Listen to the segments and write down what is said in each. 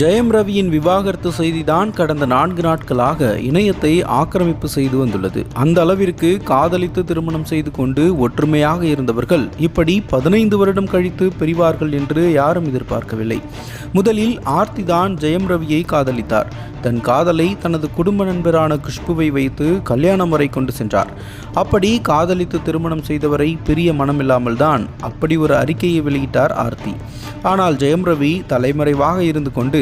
ஜெயம் ரவியின் விவாகரத்து செய்திதான் கடந்த நான்கு நாட்களாக இணையத்தை ஆக்கிரமிப்பு செய்து வந்துள்ளது. அந்த அளவிற்கு காதலித்து திருமணம் செய்து கொண்டு ஒற்றுமையாக இருந்தவர்கள் இப்படி பதினைந்து வருடம் கழித்து பிரிவார்கள் என்று யாரும் எதிர்பார்க்கவில்லை. முதலில் ஆர்த்தி தான் ஜெயம் ரவியை காதலித்தார். தன் காதலை தனது குடும்ப நண்பரான குஷ்புவை வைத்து கல்யாணம் வரை கொண்டு சென்றார். அப்படி காதலித்து திருமணம் செய்தவரை பிரிய மனமில்லாமல் தான் அப்படி ஒரு அறிக்கையை வெளியிட்டார் ஆர்த்தி. ஆனால் ஜெயம் ரவி தலைமறைவாக இருந்து கொண்டு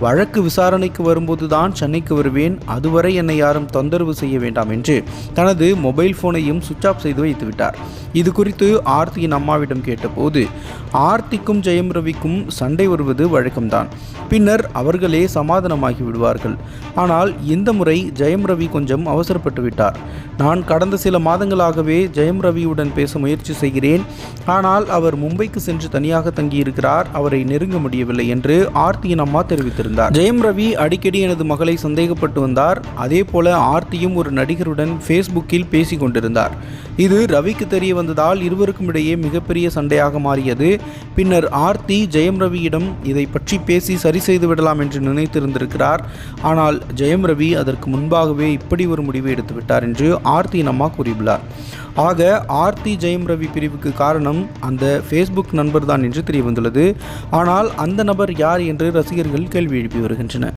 வழக்கு விசாரணைக்கு வரும்போது தான் சென்னைக்கு வருவேன். அதுவரை என்னை யாரும் தொந்தரவு செய்ய வேண்டாம் என்று தனது மொபைல் போனையும் சுவிட்ச் ஆஃப் செய்து வைத்துவிட்டார். இது குறித்து ஆர்த்தியின் அம்மாவிடம் கேட்டபோது ஆர்த்திக்கும் ஜெயம் ரவிக்கும் சண்டை வருவது வழக்கம்தான். பின்னர் அவர்களே சமாதானமாகி விடுவார்கள். ஆனால் இந்த முறை ஜெயம் ரவி கொஞ்சம் அவசரப்பட்டு விட்டார். நான் கடந்த சில மாதங்களாகவே ஜெயம் ரவியுடன் பேச முயற்சி செய்கிறேன். ஆனால் அவர் மும்பைக்கு சென்று தனியாக தங்கியிருக்கிறார். அவரை நெருங்க முடியவில்லை என்று ஆர்த்தியின் அம்மா தெரிவித்திருந்தார் ஜெயம் ரவி அடிக்கடி எனது மகளை சந்தேகப்பட்டு வந்தார். அதே போல ஆர்த்தியும் ஒரு நடிகருடன் ஃபேஸ்புக்கில் பேசிக் கொண்டிருந்தார். இது ரவிக்கு தெரிய வந்ததால் இருவருக்கும் இடையே மிகப்பெரிய சண்டையாக மாறியது. பின்னர் ஆர்த்தி ஜெயம் ரவியிடம் இதை பற்றி பேசி சரி செய்து விடலாம் என்று நினைத்திருந்திருக்கிறார். ஆனால் ஜெயம் ரவி அதற்கு முன்பாகவே இப்படி ஒரு முடிவை எடுத்துவிட்டார் என்று ஆர்த்தியின் அம்மா கூறியுள்ளார். ஆக ஆர்த்தி ஜெயம் ரவி பிரிவுக்கு காரணம் அந்த ஃபேஸ்புக் நண்பர் தான் என்று தெரிய வந்துள்ளது ஆனால் அந்த நபர் யார் என்று ரசிகர்கள் கேள்வி எழுப்பி வருகின்றனர்.